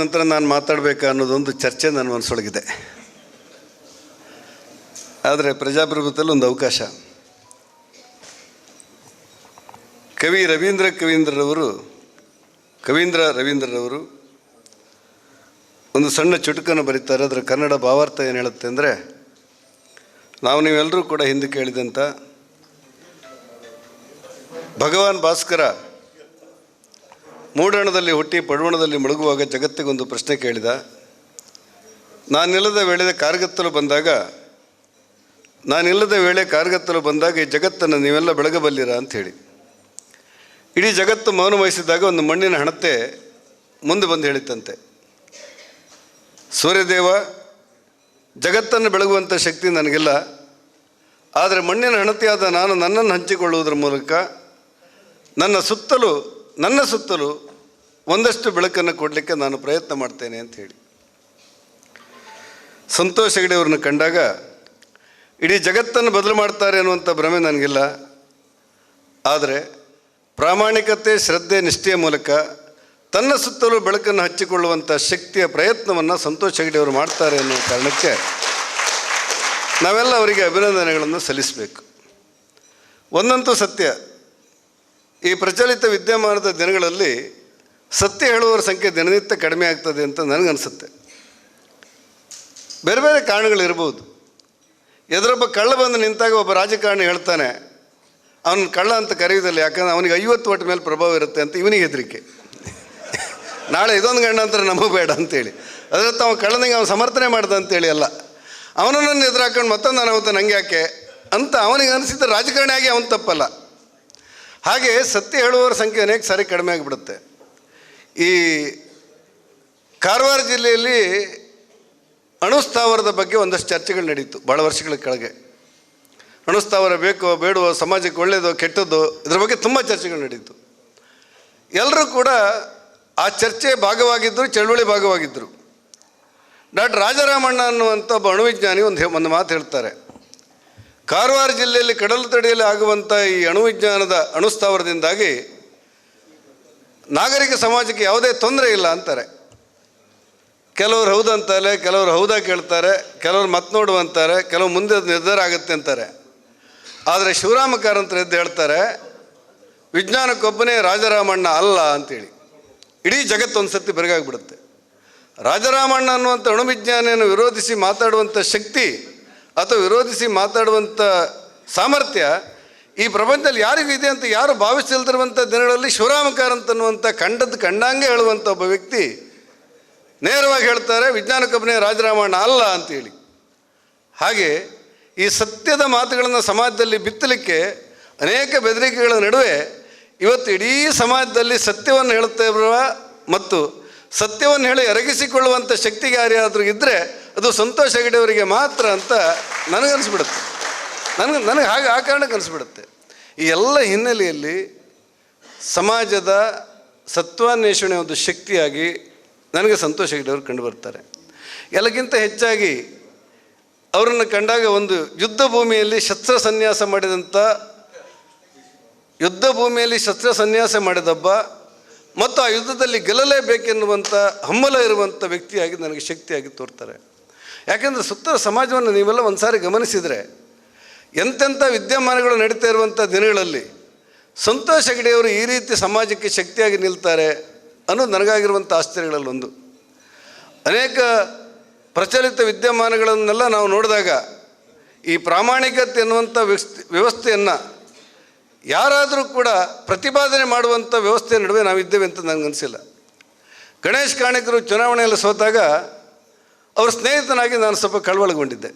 ನಂತರ ನಾನು ಮಾತಾಡಬೇಕಾ ಅನ್ನೋದೊಂದು ಚರ್ಚೆ ನನ್ನ ಮನಸ್ಸೊಳಗಿದೆ ಆದರೆ ಪ್ರಜಾಪ್ರಭುತ್ವದಲ್ಲಿ ಒಂದು ಅವಕಾಶ. ಕವಿ ರವೀಂದ್ರ ಕವೀಂದ್ರರವರು, ಕವೀಂದ್ರ ರವೀಂದ್ರರವರು ಒಂದು ಸಣ್ಣ ಚುಟುಕನ್ನು ಬರೀತಾರೆ. ಅದರ ಕನ್ನಡ ಭಾವಾರ್ಥ ಏನು ಹೇಳುತ್ತೆ ಅಂದರೆ, ನಾವು ನೀವೆಲ್ಲರೂ ಕೂಡ ಹಿಂದೆ ಕೇಳಿದಂಥ ಭಗವಾನ್ ಭಾಸ್ಕರ ಮೂಡಣದಲ್ಲಿ ಹುಟ್ಟಿ ಪಡುವಣದಲ್ಲಿ ಮುಳುಗುವಾಗ ಜಗತ್ತಿಗೊಂದು ಪ್ರಶ್ನೆ ಕೇಳಿದ. ನಾನಿಲ್ಲದ ವೇಳೆ ಕಾರ್ಗತ್ತಲು ಬಂದಾಗ ನಾನಿಲ್ಲದ ವೇಳೆ ಕಾರ್ಗತ್ತಲು ಬಂದಾಗ ಈ ಜಗತ್ತನ್ನು ನೀವೆಲ್ಲ ಬೆಳಗಬಲ್ಲಿರ ಅಂಥೇಳಿ ಇಡೀ ಜಗತ್ತು ಮೌನ ವಹಿಸಿದಾಗ ಒಂದು ಮಣ್ಣಿನ ಹಣತೆ ಮುಂದೆ ಬಂದು ಹೇಳಿತಂತೆ ಸೂರ್ಯದೇವ, ಜಗತ್ತನ್ನು ಬೆಳಗುವಂಥ ಶಕ್ತಿ ನನಗಿಲ್ಲ. ಆದರೆ ಮಣ್ಣಿನ ಹಣತೆಯಾದ ನಾನು ನನ್ನನ್ನು ಹಂಚಿಕೊಳ್ಳುವುದರ ಮೂಲಕ ನನ್ನ ಸುತ್ತಲೂ ನನ್ನ ಸುತ್ತಲೂ ಒಂದಷ್ಟು ಬೆಳಕನ್ನು ಕೊಡಲಿಕ್ಕೆ ನಾನು ಪ್ರಯತ್ನ ಮಾಡ್ತೇನೆ ಅಂತ ಹೇಳಿ. ಸಂತೋಷ್ ಹೆಗಡೆ ಅವ್ರನ್ನ ಕಂಡಾಗ ಇಡೀ ಜಗತ್ತನ್ನು ಬದಲು ಮಾಡ್ತಾರೆ ಅನ್ನುವಂಥ ಭ್ರಮೆ ನನಗಿಲ್ಲ. ಆದರೆ ಪ್ರಾಮಾಣಿಕತೆ, ಶ್ರದ್ಧೆ, ನಿಷ್ಠೆಯ ಮೂಲಕ ತನ್ನ ಸುತ್ತಲೂ ಬೆಳಕನ್ನು ಹಚ್ಚಿಕೊಳ್ಳುವಂಥ ಶಕ್ತಿಯ ಪ್ರಯತ್ನವನ್ನು ಸಂತೋಷ್ ಹೆಗಡೆ ಅವರು ಮಾಡ್ತಾರೆ ಅನ್ನೋ ಕಾರಣಕ್ಕೆ ನಾವೆಲ್ಲ ಅವರಿಗೆ ಅಭಿನಂದನೆಗಳನ್ನು ಸಲ್ಲಿಸಬೇಕು. ಒಂದಂತೂ ಸತ್ಯ ಈ ಪ್ರಚಲಿತ ವಿದ್ಯಮಾನದ ದಿನಗಳಲ್ಲಿ ಸತ್ಯ ಹೇಳುವವರ ಸಂಖ್ಯೆ ದಿನನಿತ್ಯ ಕಡಿಮೆ ಆಗ್ತದೆ ಅಂತ ನನಗನ್ಸುತ್ತೆ. ಬೇರೆ ಬೇರೆ ಕಾರಣಗಳಿರ್ಬೋದು. ಎದುರೊಬ್ಬ ಕಳ್ಳ ಬಂದು ನಿಂತಾಗ ಒಬ್ಬ ರಾಜಕಾರಣಿ ಹೇಳ್ತಾನೆ, ಅವನ ಕಳ್ಳ ಅಂತ ಕರೆಯುವುದಿಲ್ಲ, ಯಾಕಂದ್ರೆ ಅವನಿಗೆ ಐವತ್ತು ಒಟ್ಟು ಮೇಲೆ ಪ್ರಭಾವ ಇರುತ್ತೆ ಅಂತ ಇವನಿಗೆ ಹೆದರಿಕೆ. ನಾಳೆ ಇದೊಂದು ಗಂಡಾಂತರ ನಮಗೆ ಬೇಡ ಅಂತೇಳಿ. ಅದರ ಅವನು ಕಳ್ಳನಿಗೆ ಅವನು ಸಮರ್ಥನೆ ಮಾಡ್ದ ಅಂತೇಳಿ ಅಲ್ಲ. ಅವನನ್ನು ಎದುರಾಕೊಂಡು ಮತ್ತೊಂದು ಅನಾಹುತ ನಂಗೆ ಯಾಕೆ? ಅಂತ ಅವನಿಗೆ ಅನಿಸಿದ ರಾಜಕಾರಣಿ ಆಗಿ ಅವನು ತಪ್ಪಲ್ಲ. ಹಾಗೆ ಸತ್ಯ ಹೇಳುವವರ ಸಂಖ್ಯೆ ಅನೇಕ ಸಾರಿ ಕಡಿಮೆ ಆಗಿಬಿಡುತ್ತೆ. ಈ ಕಾರವಾರ ಜಿಲ್ಲೆಯಲ್ಲಿ ಅಣುಸ್ಥಾವರದ ಬಗ್ಗೆ ಒಂದಷ್ಟು ಚರ್ಚೆಗಳು ನಡೀತು ಭಾಳ ವರ್ಷಗಳ ಕೆಳಗೆ. ಅಣುಸ್ಥಾವರ ಬೇಕೋ, ಬೇಡವೋ, ಸಮಾಜಕ್ಕೆ ಒಳ್ಳೆಯದೋ ಕೆಟ್ಟದ್ದೋ, ಇದ್ರ ಬಗ್ಗೆ ತುಂಬ ಚರ್ಚೆಗಳು ನಡೀತು. ಎಲ್ಲರೂ ಕೂಡ ಆ ಚರ್ಚೆ ಭಾಗವಾಗಿದ್ದರು ಚಳುವಳಿ ಭಾಗವಾಗಿದ್ದರು ಡಾಕ್ಟರ್ ರಾಜಾರಾಮಣ್ಣ ಅನ್ನುವಂಥ ಒಬ್ಬ ಅಣುವಿಜ್ಞಾನಿ ಒಂದು ಒಂದು ಮಾತು ಹೇಳ್ತಾರೆ. ಕಾರವಾರ ಜಿಲ್ಲೆಯಲ್ಲಿ ಕಡಲು ತಡೆಯಲ್ಲಿ ಆಗುವಂಥ ಈ ಅಣುವಿಜ್ಞಾನದ ಅಣುಸ್ಥಾವರದಿಂದಾಗಿ ನಾಗರಿಕ ಸಮಾಜಕ್ಕೆ ಯಾವುದೇ ತೊಂದರೆ ಇಲ್ಲ ಅಂತಾರೆ. ಕೆಲವರು ಹೌದು ಅಂತಾರೆ, ಕೆಲವರು ಹೌದಾ ಕೇಳ್ತಾರೆ, ಕೆಲವರು ಮತ್ ನೋಡುವಂತಾರೆ ಕೆಲವು ಮುಂದೆ ನಿರ್ಧಾರ ಆಗುತ್ತೆ ಅಂತಾರೆ. ಆದರೆ ಶಿವರಾಮ ಕಾರಂತರು ಎದ್ದು ಹೇಳ್ತಾರೆ, ವಿಜ್ಞಾನಕ್ಕೊಬ್ಬನೇ ರಾಜರಾಮಣ್ಣ ಅಲ್ಲ ಅಂತೇಳಿ. ಇಡೀ ಜಗತ್ತು ಒಂದು ಸರ್ತಿ ಬೆರಗಾಗ್ಬಿಡುತ್ತೆ. ರಾಜರಾಮಣ್ಣ ಅನ್ನುವಂಥ ಅಣುವಿಜ್ಞಾನಿಯನ್ನು ವಿರೋಧಿಸಿ ಮಾತಾಡುವಂಥ ಶಕ್ತಿ ಅಥವಾ ವಿರೋಧಿಸಿ ಮಾತಾಡುವಂಥ ಸಾಮರ್ಥ್ಯ ಈ ಪ್ರಪಂಚದಲ್ಲಿ ಯಾರಿಗೂ ಇದೆ ಅಂತ ಯಾರು ಭಾವಿಸಿಲ್ದಿರುವಂಥ ದಿನಗಳಲ್ಲಿ ಶಿವರಾಮ ಅಂತನ್ನುವಂಥ ಕಂಡದ್ದು ಕಂಡಂಗೆ ಹೇಳುವಂಥ ಒಬ್ಬ ವ್ಯಕ್ತಿ ನೇರವಾಗಿ ಹೇಳ್ತಾರೆ, ವಿಜ್ಞಾನ ಕಂಪನಿಯ ರಾಜರಾಮಣ್ಣ ಅಲ್ಲ ಅಂತೇಳಿ. ಹಾಗೆ ಈ ಸತ್ಯದ ಮಾತುಗಳನ್ನು ಸಮಾಜದಲ್ಲಿ ಬಿತ್ತಲಿಕ್ಕೆ ಅನೇಕ ಬೆದರಿಕೆಗಳ ನಡುವೆ ಇವತ್ತು ಇಡೀ ಸಮಾಜದಲ್ಲಿ ಸತ್ಯವನ್ನು ಹೇಳುತ್ತಿರುವ ಮತ್ತು ಸತ್ಯವನ್ನು ಹೇಳಿ ಎರಗಿಸಿಕೊಳ್ಳುವಂಥ ಶಕ್ತಿಗೆ ಯಾರ್ಯಾದರೂ ಇದ್ದರೆ ಅದು ಸಂತೋಷ ಹೆಗಡೆಯವರಿಗೆ ಮಾತ್ರ ಅಂತ ನನಗನ್ಸ್ಬಿಡುತ್ತೆ. ನನಗೆ ನನಗೆ ಹಾಗೆ, ಆ ಕಾರಣಕ್ಕೆ ಅನಿಸ್ಬಿಡುತ್ತೆ. ಈ ಎಲ್ಲ ಹಿನ್ನೆಲೆಯಲ್ಲಿ ಸಮಾಜದ ಸತ್ವಾನ್ವೇಷಣೆ ಒಂದು ಶಕ್ತಿಯಾಗಿ ನನಗೆ ಸಂತೋಷ ಹೆಗಡೆಯವರು ಕಂಡು ಬರ್ತಾರೆ. ಎಲ್ಲಕ್ಕಿಂತ ಹೆಚ್ಚಾಗಿ ಅವರನ್ನು ಕಂಡಾಗ ಒಂದು ಯುದ್ಧ ಭೂಮಿಯಲ್ಲಿ ಶಸ್ತ್ರ ಸನ್ಯಾಸ ಮಾಡಿದಂಥ ಯುದ್ಧ ಭೂಮಿಯಲ್ಲಿ ಶಸ್ತ್ರ ಸನ್ಯಾಸ ಮಾಡಿದಬ್ಬ ಮತ್ತು ಆ ಯುದ್ಧದಲ್ಲಿ ಗೆಲ್ಲಲೇಬೇಕೆನ್ನುವಂಥ ಹಮ್ಮಲ ಇರುವಂಥ ವ್ಯಕ್ತಿಯಾಗಿ ನನಗೆ ಶಕ್ತಿಯಾಗಿ ತೋರ್ತಾರೆ. ಯಾಕೆಂದರೆ ಸುತ್ತ ಸಮಾಜವನ್ನು ನೀವೆಲ್ಲ ಒಂದು ಸಾರಿ ಗಮನಿಸಿದರೆ ಎಂತೆಂಥ ವಿದ್ಯಮಾನಗಳು ನಡೀತಾ ಇರುವಂಥ ದಿನಗಳಲ್ಲಿ ಸಂತೋಷ ಹೆಗಡೆಯವರು ಈ ರೀತಿ ಸಮಾಜಕ್ಕೆ ಶಕ್ತಿಯಾಗಿ ನಿಲ್ತಾರೆ ಅನ್ನೋದು ನನಗಾಗಿರುವಂಥ ಆಶ್ಚರ್ಯಗಳಲ್ಲೊಂದು ಅನೇಕ ಪ್ರಚಲಿತ ವಿದ್ಯಮಾನಗಳನ್ನೆಲ್ಲ ನಾವು ನೋಡಿದಾಗ ಈ ಪ್ರಾಮಾಣಿಕತೆ ಎನ್ನುವಂಥ ವ್ಯವಸ್ಥೆ, ವ್ಯವಸ್ಥೆಯನ್ನು ಯಾರಾದರೂ ಕೂಡ ಪ್ರತಿಪಾದನೆ ಮಾಡುವಂಥ ವ್ಯವಸ್ಥೆ ನಡುವೆ ನಾವಿದ್ದೇವೆ ಅಂತ ನನಗನ್ಸಿಲ್ಲ ಗಣೇಶ್ ಕಾಣಿಕರು ಚುನಾವಣೆಯಲ್ಲಿ ಸೋತಾಗ ಅವ್ರ ಸ್ನೇಹಿತನಾಗಿ ನಾನು ಸ್ವಲ್ಪ ಕಳವಳಗೊಂಡಿದ್ದೆ.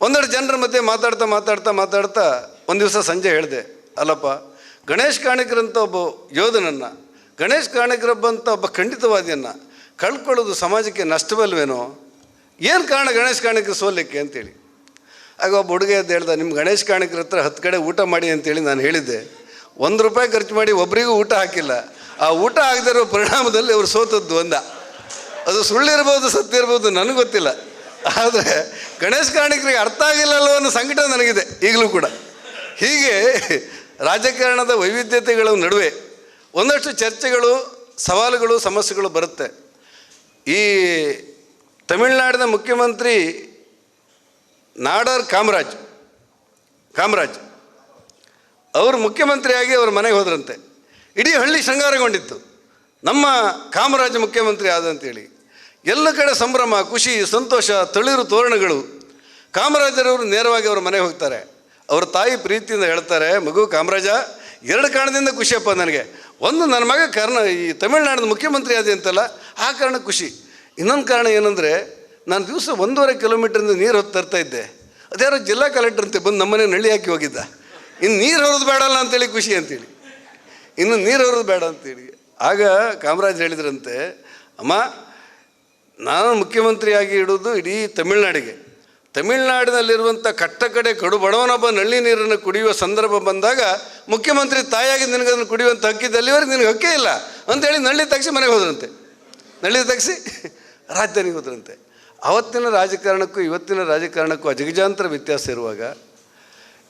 ಒಂದೆರಡು ಜನರ ಮಧ್ಯೆ ಮಾತಾಡ್ತಾ ಮಾತಾಡ್ತಾ ಮಾತಾಡ್ತಾ ಒಂದು ದಿವಸ ಸಂಜೆ ಹೇಳಿದೆ, ಅಲ್ಲಪ್ಪ, ಗಣೇಶ್ ಕಾಣಿಕರಂತ ಒಬ್ಬ ಯೋಧನನ್ನು, ಗಣೇಶ್ ಕಾಣಿಕರೊಬ್ಬಂತ ಒಬ್ಬ ಖಂಡಿತವಾದಿಯನ್ನು ಕಳ್ಕೊಳ್ಳೋದು ಸಮಾಜಕ್ಕೆ ನಷ್ಟವಲ್ವೇನೋ? ಏನು ಕಾರಣ ಗಣೇಶ್ ಕಾಣಿಕರು ಸೋಲಿಕ್ಕೆ? ಅಂತೇಳಿ. ಆಗ ಒಬ್ಬ ಹುಡುಗ ಎದ್ದು ಹೇಳ್ದೆ ನಿಮ್ಮ ಗಣೇಶ್ ಕಾಣಿಕರ ಹತ್ರ ಹತ್ತು ಕಡೆ ಊಟ ಮಾಡಿ ಅಂತೇಳಿ ನಾನು ಹೇಳಿದ್ದೆ. ಒಂದು ರೂಪಾಯಿ ಖರ್ಚು ಮಾಡಿ ಒಬ್ಬರಿಗೂ ಊಟ ಹಾಕಿಲ್ಲ. ಆ ಊಟ ಆಗದಿರೋ ಪರಿಣಾಮದಲ್ಲಿ ಅವರು ಸೋತದ್ದು ಒಂದ ಅದು ಸುಳ್ಳಿರ್ಬೋದು ಸತ್ಯ ಇರ್ಬೋದು ನನಗೆ ಗೊತ್ತಿಲ್ಲ. ಆದರೆ ಗಣೇಶ್ ಕಾರ್ಣಿಕರಿಗೆ ಅರ್ಥ ಆಗಿಲ್ಲಲ್ಲೋ ಅನ್ನೋ ಸಂಕಟ ನನಗಿದೆ ಈಗಲೂ ಕೂಡ. ಹೀಗೆ ರಾಜಕಾರಣದ ವೈವಿಧ್ಯತೆಗಳ ನಡುವೆ ಒಂದಷ್ಟು ಚರ್ಚೆಗಳು, ಸವಾಲುಗಳು, ಸಮಸ್ಯೆಗಳು ಬರುತ್ತೆ. ಈ ತಮಿಳುನಾಡಿನ ಮುಖ್ಯಮಂತ್ರಿ ನಾಡರ್ ಕಾಮರಾಜ್ ಕಾಮರಾಜ್ ಅವರು ಮುಖ್ಯಮಂತ್ರಿಯಾಗಿ ಅವ್ರ ಮನೆಗೆ ಹೋದ್ರಂತೆ. ಇಡೀ ಹಳ್ಳಿ ಶೃಂಗಾರಗೊಂಡಿತ್ತು. ನಮ್ಮ ಕಾಮರಾಜ ಮುಖ್ಯಮಂತ್ರಿ ಆದಂತೇಳಿ. ಎಲ್ಲ ಕಡೆ ಸಂಭ್ರಮ, ಖುಷಿ, ಸಂತೋಷ, ತಳಿರು ತೋರಣಗಳು. ಕಾಮರಾಜರವರು ನೇರವಾಗಿ ಅವರ ಮನೆಗೆ ಹೋಗ್ತಾರೆ. ಅವ್ರ ತಾಯಿ ಪ್ರೀತಿಯಿಂದ ಹೇಳ್ತಾರೆ, ಮಗು ಕಾಮರಾಜ, ಎರಡು ಕಾರಣದಿಂದ ಖುಷಿಯಪ್ಪ ನನಗೆ. ಒಂದು ನನ್ನ ಮಗ ಕರ್ನ, ಈ ತಮಿಳ್ನಾಡಿನ ಮುಖ್ಯಮಂತ್ರಿ ಆದಿ ಅಂತಲ್ಲ, ಆ ಕಾರಣ ಖುಷಿ. ಇನ್ನೊಂದು ಕಾರಣ ಏನಂದರೆ, ನಾನು ದಿವಸ ಒಂದೂವರೆ ಕಿಲೋಮೀಟ್ರಿಂದ ನೀರು ಹೊತ್ತು ತರ್ತಾ ಇದ್ದೆ. ಅದ್ಯಾರೋ ಜಿಲ್ಲಾ ಕಲೆಕ್ಟರ್ ಅಂತ ಬಂದು ನಮ್ಮನೆ ನಳ್ಳಿ ಹಾಕಿ ಹೋಗಿದ್ದ. ಇನ್ನು ನೀರು ಹೊರದು ಬೇಡಲ್ಲ ಅಂತೇಳಿ ಖುಷಿ ಅಂತೇಳಿ. ಇನ್ನು ನೀರು ಹೊರದು ಬೇಡ ಅಂತೇಳಿ. ಆಗ ಕಾಮರಾಜ್ ಹೇಳಿದ್ರಂತೆ, ಅಮ್ಮ ನಾನು ಮುಖ್ಯಮಂತ್ರಿಯಾಗಿ ಇಡೋದು ಇಡೀ ತಮಿಳ್ನಾಡಿಗೆ. ತಮಿಳ್ನಾಡಿನಲ್ಲಿರುವಂಥ ಕಟ್ಟ ಕಡೆ ಕಡು ಬಡವನೊಬ್ಬ ನಲ್ಲಿ ನೀರನ್ನು ಕುಡಿಯುವ ಸಂದರ್ಭ ಬಂದಾಗ ಮುಖ್ಯಮಂತ್ರಿ ತಾಯಿಯಾಗಿ ನಿನಗೆ ಅದನ್ನು ಕುಡಿಯುವಂಥ ಹಕ್ಕಿದ್ದು ಅಲ್ಲಿವರೆಗೆ ನಿನಗೆ ಹಕ್ಕೇ ಇಲ್ಲ. ಅಂತೇಳಿ ನಳ್ಳಿ ತಗ್ಸಿ ಮನೆಗೆ ಹೋದ್ರಂತೆ. ನಳ್ಳಿ ತಗ್ಸಿ ರಾಜಧಾನಿಗೆ ಹೋದ್ರಂತೆ. ಅವತ್ತಿನ ರಾಜಕಾರಣಕ್ಕೂ ಇವತ್ತಿನ ರಾಜಕಾರಣಕ್ಕೂ ಅಜಗಜಾಂತರ ವ್ಯತ್ಯಾಸ ಇರುವಾಗ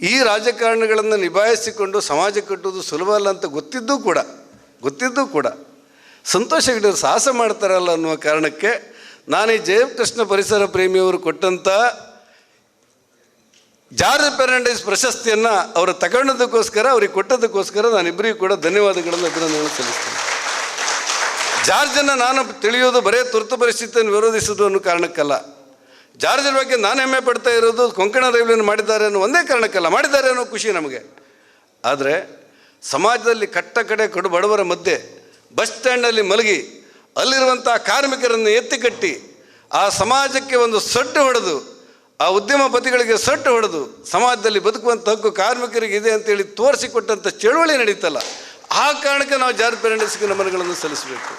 ಈ ರಾಜಕಾರಣಗಳನ್ನು ನಿಭಾಯಿಸಿಕೊಂಡು ಸಮಾಜ ಕಟ್ಟುವುದು ಸುಲಭ ಅಲ್ಲ ಅಂತ ಗೊತ್ತಿದ್ದೂ ಕೂಡ ಗೊತ್ತಿದ್ದೂ ಕೂಡ. ಸಂತೋಷ ಸಾಹಸ ಮಾಡ್ತಾರಲ್ಲ ಅನ್ನುವ ಕಾರಣಕ್ಕೆ ನಾನು ಈ ಜಯಕೃಷ್ಣ ಪರಿಸರ ಪ್ರೇಮಿಯವರು ಕೊಟ್ಟಂಥ ಜಾರ್ಜ್ ಫೆರ್ನಾಂಡಿಸ್ ಪ್ರಶಸ್ತಿಯನ್ನು ಅವರು ತಗೊಂಡದಕ್ಕೋಸ್ಕರ, ಅವ್ರಿಗೆ ಕೊಟ್ಟದಕ್ಕೋಸ್ಕರ ನಾನಿಬ್ಬರಿಗೂ ಕೂಡ ಧನ್ಯವಾದಗಳನ್ನು ಅಭಿನಂದನೆಗಳನ್ನು ಸಲ್ಲಿಸ್ತೇನೆ. ಜಾರ್ಜನ್ನು ನಾನು ತಿಳಿಯೋದು ಬರೇ ತುರ್ತು ಪರಿಸ್ಥಿತಿಯನ್ನು ವಿರೋಧಿಸೋದು ಅನ್ನೋ ಕಾರಣಕ್ಕಲ್ಲ. ಜಾರ್ಜ್ ಬಗ್ಗೆ ನಾನು ಹೆಮ್ಮೆ ಪಡ್ತಾ ಇರೋದು ಕೊಂಕಣ ರೈಲ್ವೆಯನ್ನು ಮಾಡಿದ್ದಾರೆ ಅನ್ನೋ ಒಂದೇ ಕಾರಣಕ್ಕಲ್ಲ, ಮಾಡಿದ್ದಾರೆ ಅನ್ನೋ ಖುಷಿ ನಮಗೆ. ಆದರೆ ಸಮಾಜದಲ್ಲಿ ಕಟ್ಟ ಕಡೆ ಕಡು ಬಡವರ ಮಧ್ಯೆ ಬಸ್ ಸ್ಟ್ಯಾಂಡಲ್ಲಿ ಮಲಗಿ ಅಲ್ಲಿರುವಂಥ ಕಾರ್ಮಿಕರನ್ನು ಎತ್ತಿಕಟ್ಟಿ ಆ ಸಮಾಜಕ್ಕೆ ಒಂದು ಸಟ್ಟು ಹೊಡೆದು, ಆ ಉದ್ಯಮಪತಿಗಳಿಗೆ ಸಟ್ಟು ಹೊಡೆದು, ಸಮಾಜದಲ್ಲಿ ಬದುಕುವಂಥ ಹಕ್ಕು ಕಾರ್ಮಿಕರಿಗೆ ಇದೆ ಅಂತೇಳಿ ತೋರಿಸಿಕೊಟ್ಟಂಥ ಚಳುವಳಿ ನಡೀತಲ್ಲ, ಆ ಕಾರಣಕ್ಕೆ ನಾವು ಜಾತಿ ಫೆರ್ನಾಂಡಿಸ್ಗೆ ನಮನಗಳನ್ನು ಸಲ್ಲಿಸಬೇಕು.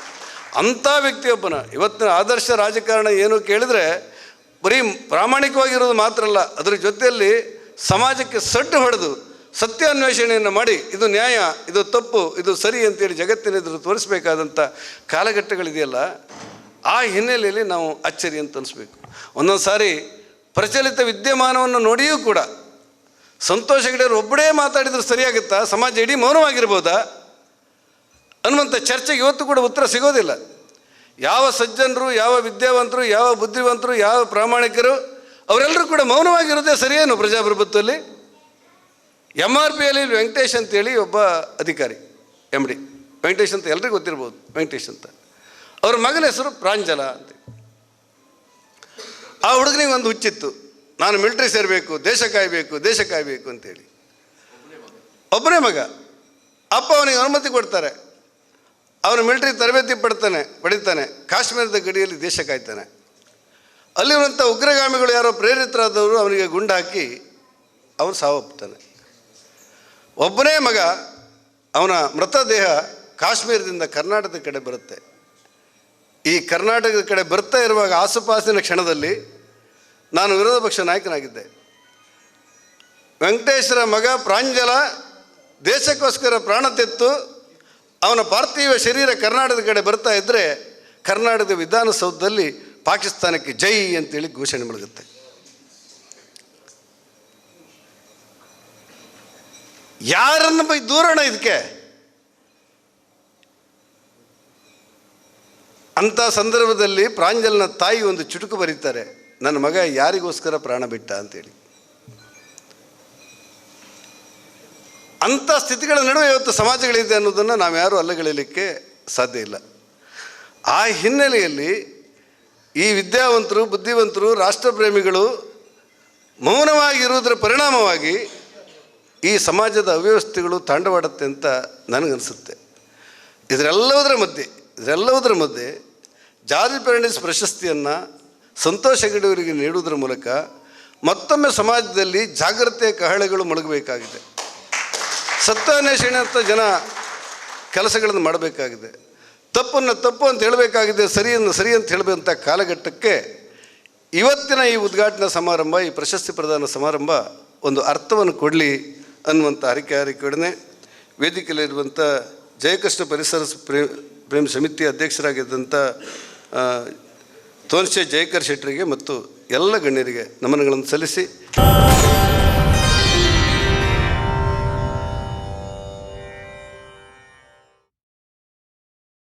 ಅಂಥ ವ್ಯಕ್ತಿಯೊಬ್ಬನ, ಇವತ್ತಿನ ಆದರ್ಶ ರಾಜಕಾರಣ ಏನು ಕೇಳಿದರೆ, ಬರೀ ಪ್ರಾಮಾಣಿಕವಾಗಿರೋದು ಮಾತ್ರ ಅಲ್ಲ, ಅದರ ಜೊತೆಯಲ್ಲಿ ಸಮಾಜಕ್ಕೆ ಸಟ್ಟು ಹೊಡೆದು ಸತ್ಯಾನ್ವೇಷಣೆಯನ್ನು ಮಾಡಿ, ಇದು ನ್ಯಾಯ, ಇದು ತಪ್ಪು, ಇದು ಸರಿ ಅಂತೇಳಿ ಜಗತ್ತಿನ ಎದುರು ತೋರಿಸಬೇಕಾದಂಥ ಕಾಲಘಟ್ಟಗಳಿದೆಯಲ್ಲ, ಆ ಹಿನ್ನೆಲೆಯಲ್ಲಿ ನಾವು ಅಚ್ಚರಿ ಅಂತ ಅನಿಸ್ಬೇಕು. ಒಂದೊಂದು ಸಾರಿ ಪ್ರಚಲಿತ ವಿದ್ಯಮಾನವನ್ನು ನೋಡಿಯೂ ಕೂಡ ಸಂತೋಷ ಗಿಡರು ಒಬ್ಬಡೇ ಮಾತಾಡಿದ್ರೆ ಸರಿಯಾಗುತ್ತಾ, ಸಮಾಜ ಇಡೀ ಮೌನವಾಗಿರ್ಬೋದಾ? ಅನ್ನುವಂಥ ಚರ್ಚೆಗೆ ಇವತ್ತು ಕೂಡ ಉತ್ತರ ಸಿಗೋದಿಲ್ಲ. ಯಾವ ಸಜ್ಜನರು, ಯಾವ ವಿದ್ಯಾವಂತರು, ಯಾವ ಬುದ್ಧಿವಂತರು, ಯಾವ ಪ್ರಾಮಾಣಿಕರು, ಅವರೆಲ್ಲರೂ ಕೂಡ ಮೌನವಾಗಿರೋದೇ ಸರಿಯೇನು ಪ್ರಜಾಪ್ರಭುತ್ವದಲ್ಲಿ? ಎಂ ಆರ್ ಪಿಯಲ್ಲಿ ವೆಂಕಟೇಶ್ ಅಂತೇಳಿ ಒಬ್ಬ ಅಧಿಕಾರಿ ಎಂ ಡಿ ವೆಂಕಟೇಶ್ ಅಂತ ಎಲ್ರಿಗೂ ಗೊತ್ತಿರ್ಬೋದು, ವೆಂಕಟೇಶ್ ಅಂತ. ಅವ್ರ ಮಗನ ಹೆಸರು ಪ್ರಾಂಜಲ ಅಂತ. ಆ ಹುಡುಗನಿಗೆ ಒಂದು ಹುಚ್ಚಿತ್ತು. ನಾನು ಮಿಲ್ಟ್ರಿ ಸೇರಬೇಕು, ದೇಶ ಕಾಯಬೇಕು ದೇಶ ಕಾಯಬೇಕು ಅಂತೇಳಿ. ಒಬ್ಬನೇ ಮಗ. ಅಪ್ಪ ಅವನಿಗೆ ಅನುಮತಿ ಕೊಡ್ತಾರೆ. ಅವನು ಮಿಲಿಟರಿ ತರಬೇತಿ ಪಡ್ತಾನೆ, ಪಡಿತಾನೆ. ಕಾಶ್ಮೀರದ ಗಡಿಯಲ್ಲಿ ದೇಶ ಕಾಯ್ತಾನೆ. ಅಲ್ಲಿರುವಂಥ ಉಗ್ರಗಾಮಿಗಳು ಯಾರೋ ಪ್ರೇರಿತರಾದವರು ಅವನಿಗೆ ಗುಂಡಾಕಿ ಹಾಕಿ ಅವನು ಸಾವಪ್ತಾನೆ ಒಬ್ಬನೇ ಮಗ ಅವನ ಮೃತದೇಹ ಕಾಶ್ಮೀರದಿಂದ ಕರ್ನಾಟಕದ ಕಡೆ ಬರುತ್ತೆ. ಈ ಕರ್ನಾಟಕದ ಕಡೆ ಬರ್ತಾ ಇರುವಾಗ ಆಸುಪಾಸಿನ ಕ್ಷಣದಲ್ಲಿ ನಾನು ವಿರೋಧ ಪಕ್ಷ ನಾಯಕನಾಗಿದ್ದೆ. ವೆಂಕಟೇಶ್ವರ ಮಗ ಪ್ರಾಂಜಲ ದೇಶಕ್ಕೋಸ್ಕರ ಪ್ರಾಣ ತೆತ್ತು ಅವನ ಪಾರ್ಥಿವ ಶರೀರ ಕರ್ನಾಟಕದ ಕಡೆ ಬರ್ತಾ ಇದ್ದರೆ ಕರ್ನಾಟಕದ ವಿಧಾನಸೌಧದಲ್ಲಿ ಪಾಕಿಸ್ತಾನಕ್ಕೆ ಜೈ ಅಂತೇಳಿ ಘೋಷಣೆ ಮೊಳಗುತ್ತೆ. ಯಾರನ್ನು ಬೈ ದೂರೋಣ ಇದಕ್ಕೆ? ಅಂಥ ಸಂದರ್ಭದಲ್ಲಿ ಪ್ರಾಂಜಲ್ನ ತಾಯಿ ಒಂದು ಚುಟುಕು ಬರೀತಾರೆ, ನನ್ನ ಮಗ ಯಾರಿಗೋಸ್ಕರ ಪ್ರಾಣ ಬಿಟ್ಟ? ಅಂತೇಳಿ. ಅಂಥ ಸ್ಥಿತಿಗಳ ನಡುವೆ ಇವತ್ತು ಸಮಾಜಗಳಿದೆ ಅನ್ನೋದನ್ನು ನಾವು ಯಾರು ಅಲ್ಲಗಳಿಲಿಕ್ಕೆ ಸಾಧ್ಯ ಇಲ್ಲ. ಆ ಹಿನ್ನೆಲೆಯಲ್ಲಿ ಈ ವಿದ್ಯಾವಂತರು, ಬುದ್ಧಿವಂತರು, ರಾಷ್ಟ್ರಪ್ರೇಮಿಗಳು ಮೌನವಾಗಿರುವುದರ ಪರಿಣಾಮವಾಗಿ ಈ ಸಮಾಜದ ಅವ್ಯವಸ್ಥೆಗಳು ತಾಂಡವಾಡುತ್ತೆ ಅಂತ ನನಗನ್ಸುತ್ತೆ. ಇದರೆಲ್ಲವುದರ ಮಧ್ಯೆ ಇದರೆಲ್ಲವುದರ ಮಧ್ಯೆ ಜಾರ್ಜ್ ಫೆರ್ನಾಂಡಿಸ್ ಪ್ರಶಸ್ತಿಯನ್ನು ಸಂತೋಷ ಹೆಗಡೆಯವರಿಗೆ ನೀಡುವುದರ ಮೂಲಕ ಮತ್ತೊಮ್ಮೆ ಸಮಾಜದಲ್ಲಿ ಜಾಗ್ರತೆಯ ಕಹಳೆಗಳು ಮೊಳಗಬೇಕಾಗಿದೆ. ಸತ್ಯಾನ್ವೇಷಣೆ ಅಂತ ಜನ ಕೆಲಸಗಳನ್ನು ಮಾಡಬೇಕಾಗಿದೆ. ತಪ್ಪನ್ನು ತಪ್ಪು ಅಂತ ಹೇಳಬೇಕಾಗಿದೆ, ಸರಿಯನ್ನು ಸರಿ ಅಂತ ಹೇಳಬೇಕಂಥ ಕಾಲಘಟ್ಟಕ್ಕೆ ಇವತ್ತಿನ ಈ ಉದ್ಘಾಟನಾ ಸಮಾರಂಭ, ಈ ಪ್ರಶಸ್ತಿ ಪ್ರದಾನ ಸಮಾರಂಭ ಒಂದು ಅರ್ಥವನ್ನು ಕೊಡಲಿ. ಅನ್ನುವಂಥ ಹರಿಕೆ ಹರಿಕೆಯೊಡನೆ ವೇದಿಕೆಯಲ್ಲಿರುವಂಥ ಜಯಕೃಷ್ಣ ಪರಿಸರ ಪ್ರೇಮ್, ಪ್ರೇಮ ಸಮಿತಿ ಅಧ್ಯಕ್ಷರಾಗಿದ್ದಂಥ ತೋನ್ಸೆ ಜಯಕರ್ ಶೆಟ್ಟರಿಗೆ ಮತ್ತು ಎಲ್ಲ ಗಣ್ಯರಿಗೆ ನಮನಗಳನ್ನು ಸಲ್ಲಿಸಿ.